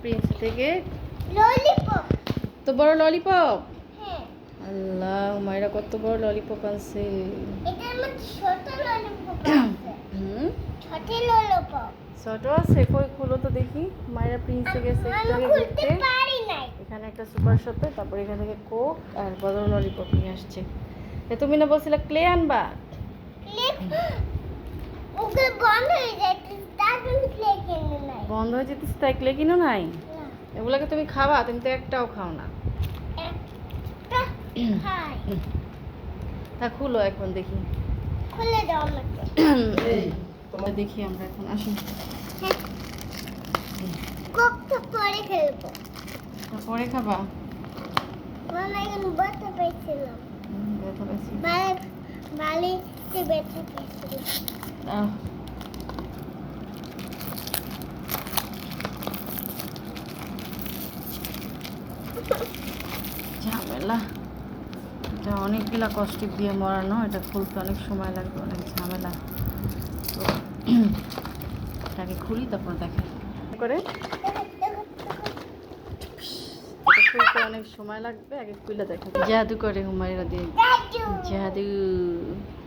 Prince থেকে? Lollipop. তো বড় ললিপপ? হ্যাঁ। আল্লাহ হুমায়রা কত বড় ললিপপ আছে। হুম? ছোট ললিপপ। ছোট আছে? কই খুলো তো দেখি। মায়েরা প্রিন্সে গেছে একটু আমি খুলতে ঘুরতে। এখানে একটা সুপার শপে তারপর এখান থেকে কোক আর বড় ললিপপ নিয়ে আসছে। এ তুমি না বলছিলে ক্লে আনবা ওগুলো বন্ধ হয়ে যায় তারপর ক্লিক কিনে নাই বন্ধ হয়ে যেতেছে তাই ক্লে কিনো নাই? এগুলোকে তুমি খাবা তুমি তো একটাও খাও না। তা খুলো এখন দেখি। খুলে দাও আমাকে। দেখি আমরা এখন আসুন। কোকটা পরে খেলব? তারপরে খাবা। মামা এখন ব্যথা পেয়েছিলাম ব্যথা বালি বালিতে ব্যথা পেয়েছিলাম আহ, ঝামেলা এটা অনেকগুলা কষ্টিক দিয়ে মরানো এটা খুলতে অনেক সময় লাগবে অনেক ঝামেলা। তো এটাকে খুলি তারপর দেখে। করে? খুলতে অনেক সময় লাগবে আগে খুলে দেখে। জাদু করে হুমায়রা দিয়ে জাদু।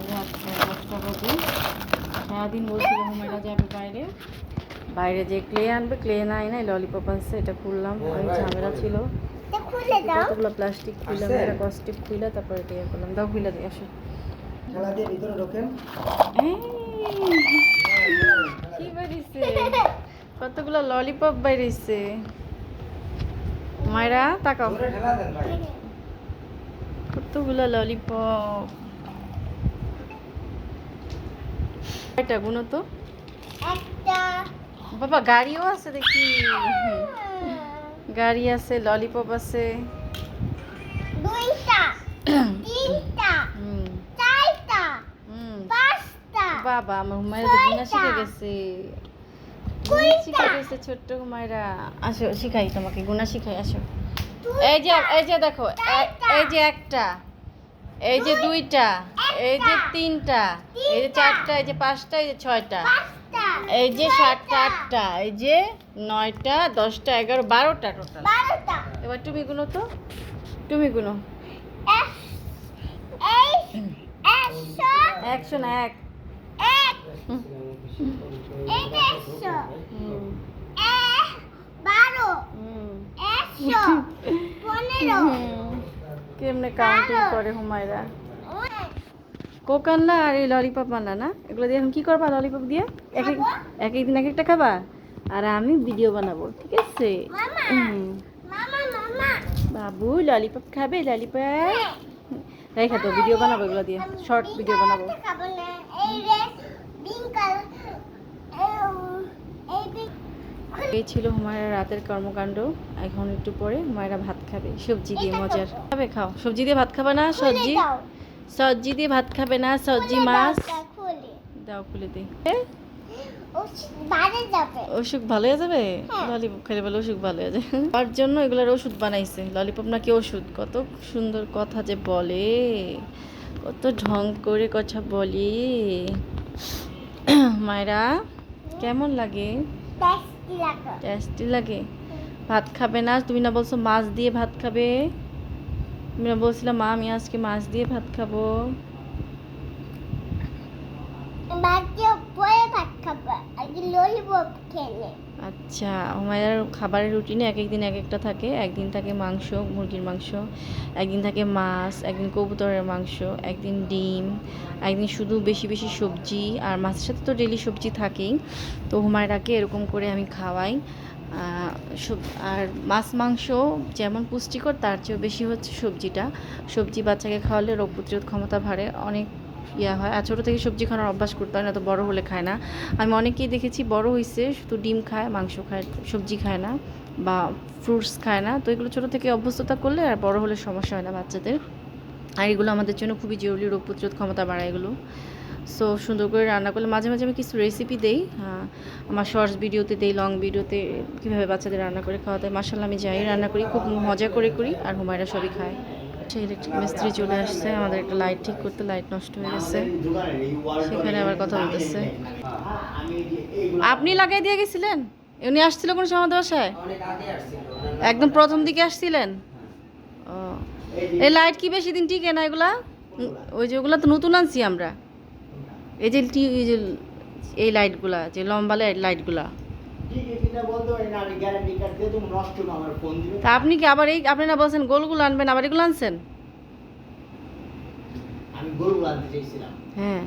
দশটা বাজে সারাদিন বলছিল হুমায়রা যাবে বাইরে। বাইরে যে ক্লে আনবে ক্লে নাই নাই ললিপপ আনছে এটা খুললাম। অনেক ঝামেলা ছিল। কতগুলো প্লাস্টিক খুললাম আছে? কস্টিক খুলে তারপরে এটা ইয়ে করলাম। দাও খুলে দিয়ে আসো। খেলা দিয়ে ভিতরে ঢোকেন। কি বেরিয়েছে কতগুলো ললিপপ বেরিয়েছে মায়েরা তাকাও। কতগুলো ললিপপ এটা গুনো তো? একটা। বাবা গাড়িও আছে দেখি। গাড়ি আছে ললিপপ আছে। দুইটা তিনটা হুম। চারটা হুম। পাঁচটা বাবা আমার হুমায়রা তো গুনা শিখে গেছে। শিখে গেছে ছোট্ট হুমায়রা। আসো শিখাই তোমাকে গুনা শিখাই আসো। এই যে এই যে দেখো এই যে একটা। এই যে দুইটা এই যে তিনটা এই যে চারটা এই যে পাঁচটা এই যে ছয়টা এই যে সাতটা আটটা এই যে নয়টা দশটা এগারো বারোটা টোটাল এবার তুমি গুনো তো তুমি গুনো। এই একশো না এক। বারো পনেরো। কেমনে কাউন্টিং করে হুমায়রা? অনেক। কোক আনলা আর এই ললিপপ আনলা না? এগুলো দিয়ে এখন কি করবা ললিপপ দিয়ে? এক এক খাব। এক একটা খাবা? আর আমি ভিডিও বানাবো ঠিক আছে? বাবু ললিপপ খাবে ললিপপ রেখা তো ভিডিও বানাবো এগুলো দিয়ে শর্ট ভিডিও বানাবো। না। এই এই ছিল হুমায়রা রাতের কর্মকাণ্ড। এখন একটু পরে হুমায়রা ভাত খাবে। সবজি দিয়ে মজার। খাবে খাও। সবজি দিয়ে ভাত খাবে না সবজি? সবজি দিয়ে ভাত খাবে না সবজি মাছ? দাও খুলে ও অসুখ ভালো হয়ে যাবে? হ্যাঁ। ললিপপ খেলে বলে অসুখ ভালো হয়ে যাবে। তার জন্য এগুলোর ওষুধ বানাইছে। ললিপপ নাকি ওষুধ? কত সুন্দর কথা যে বলে। কত ঢং করে কথা বলে। মায়েরা কেমন লাগে? টেস্টি লাগে টেস্টি লাগে ভাত খাবে না তুমি না বলছো মাছ দিয়ে ভাত খাবে তুমি না বলছিলাম মা আমি আজকে মাছ দিয়ে ভাত খাব বাকি পরে ভাত খাবে আগে ললিপপ খেলে আচ্ছা আমার খাবারের রুটিনে এক একদিন এক একটা থাকে। একদিন থাকে মাংস, মুরগির মাংস, একদিন থাকে মাছ, একদিন কবুতরের মাংস, একদিন ডিম, একদিন শুধু বেশি বেশি সবজি। আর মাছের সাথে তো ডেলি সবজি থাকেই। তো হুমায়রাকে এরকম করে আমি খাওয়াই। আর মাছ, মাংস যেমন পুষ্টিকর, তার চেয়েও বেশি হচ্ছে সবজিটা। সবজি বাচ্চাকে খাওয়ালে রোগ প্রতিরোধ ক্ষমতা বাড়ে। অনেক ইয়া হয়। আর ছোটো থেকে সবজি খাওয়ার অভ্যাস করতে হয় না তো বড় হলে খায় না। আমি অনেকেই দেখেছি বড় হয়েছে শুধু ডিম খায় মাংস খায় সবজি খায় না বা ফ্রুটস খায় না। তো এগুলো ছোটো থেকে অভ্যস্ততা করলে আর বড় হলে সমস্যা হয় না বাচ্চাদের। আর এগুলো আমাদের জন্য খুবই জরুরি রোগ প্রতিরোধ ক্ষমতা বাড়ায় এগুলো। সো সুন্দর করে রান্না করলে মাঝে মাঝে আমি কিছু রেসিপি দেই। হ্যাঁ, আমার শর্টস ভিডিওতে দেই লং ভিডিওতে কীভাবে বাচ্চাদের রান্না করে খাওয়াতে মাসাল্লাহ আমি যাই রান্না করি খুব মজা করে করি আর হুমায়রা সবই খায়। সেই ইলেকট্রিক মিস্ত্রি চলে আসছে। আমাদের একটা লাইট ঠিক করতে লাইট নষ্ট হয়ে গেছে। সেখানে আবার কথা বলতেছে। আপনি লাগাই দিয়ে গেছিলেন? উনি আসছিল কোন সময় বাসায় একদম প্রথম দিকে আসছিলেন? ও। এই লাইট কি বেশি দিন টিকে না এগুলা? ওই যে ওগুলা তো নতুন আনছি আমরা। এই যে এই যে এই লাইটগুলা যে লম্বা লাইট লাইটগুলা তা আপনি কি আবার এই আপনি না বলছেন গোলগুলো আনবেন আবার এগুলো আনছেন? আমি গরু আনতে চাইছিলাম। হ্যাঁ।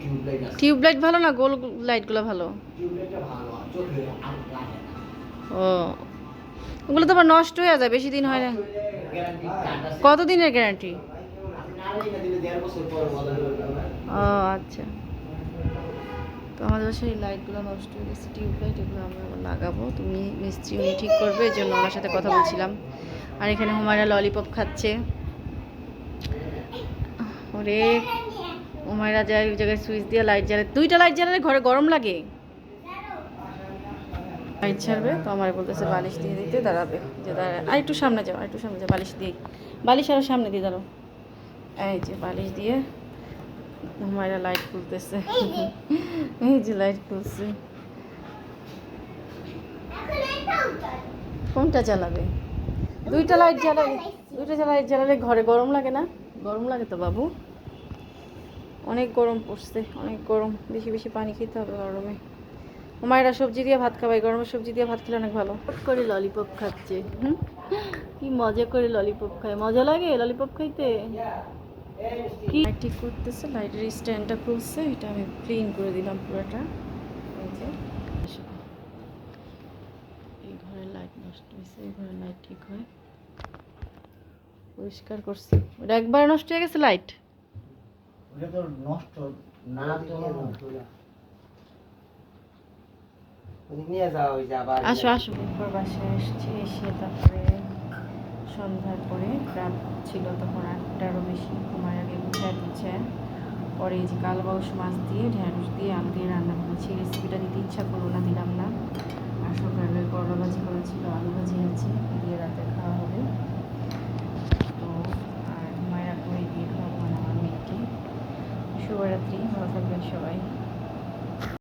টিউবলাইট টিউব লাইট ভালো না গোল লাইটগুলো ভালো? ও ওগুলো তো আবার নষ্ট হয়ে যায় বেশি দিন হয় না। গ্যারান্টি কত দিনের গ্যারান্টি ও আচ্ছা। তো আমাদের বাসায় এই লাইটগুলো নষ্ট হয়ে গেছে টিউব লাইট এগুলো আমরা লাগাবো। তুমি মিস্ত্রি, উনি ঠিক করবে, এই জন্য ওনার সাথে কথা বলছিলাম। আর এখানে হুমায়রা ললিপপ খাচ্ছে। ওরে, হুমায়রা যায় ওই জায়গায় সুইচ দিয়ে লাইট জ্বালে দুইটা লাইট জ্বালালে ঘরে গরম লাগে? লাইট ছাড়বে, তো আমার বলতেছে বালিশ দিয়ে দিতে, দাঁড়াবে। যে দাঁড়া আর একটু সামনে যাও, আর একটু সামনে যাও, বালিশ দিয়ে বালিশ আরও সামনে দিয়ে দাঁড়াও। এই যে বালিশ দিয়ে হুমায়রা লাইট খুলতেছে। এই যে লাইট খুলছে। কোনটা জ্বালাবে? দুইটা লাইট জ্বালালে দুইটা লাইট জ্বালালে ঘরে গরম লাগে না? গরম লাগে তো বাবু। অনেক গরম পড়ছে অনেক গরম। বেশি বেশি পানি খেতে হবে গরমে। মায়েরা সবজি দিয়ে ভাত খাবাই গরমের সবজি দিয়ে ভাত খেলে অনেক ভালো। করে ললিপপ খাচ্ছে। হুম? কি মজা করে ললিপপ খায়। মজা লাগে ললিপপ খাইতে? কি ঠিক করতেছে? লাইটের স্ট্যান্ডটা খুলছে এটা আমি ক্লিন করে দিলাম পুরোটা। এই যে। এই ঘরের লাইট নষ্ট হয়েছে এই ঘরের লাইট ঠিক হয়। পরিষ্কার করছি। ওটা একবার নষ্ট হয়ে গেছে লাইট ওটা তো নষ্ট না আসো আসো। বাসায় এসছি এসে তারপরে সন্ধ্যার পরে রাত ছিল তখন আটটারও বেশি ঘুমার আগে গুছায় গুছায় পরে এই যে কালবাউস মাছ দিয়ে, ঢ্যাঁড়স দিয়ে আলু দিয়ে রান্না করেছি। রেসিপিটা দিতে ইচ্ছা করল না, দিলাম না। আর সকালে করলা ভাজি করেছিল আলু ভাজি আছে, দিয়ে রাতে খাওয়া হবে। তো আর মায়েরা করে দিয়ে খাওয়াবো মানে আমার মেয়েকে। শুভরাত্রি, ভালো থাকবেন সবাই।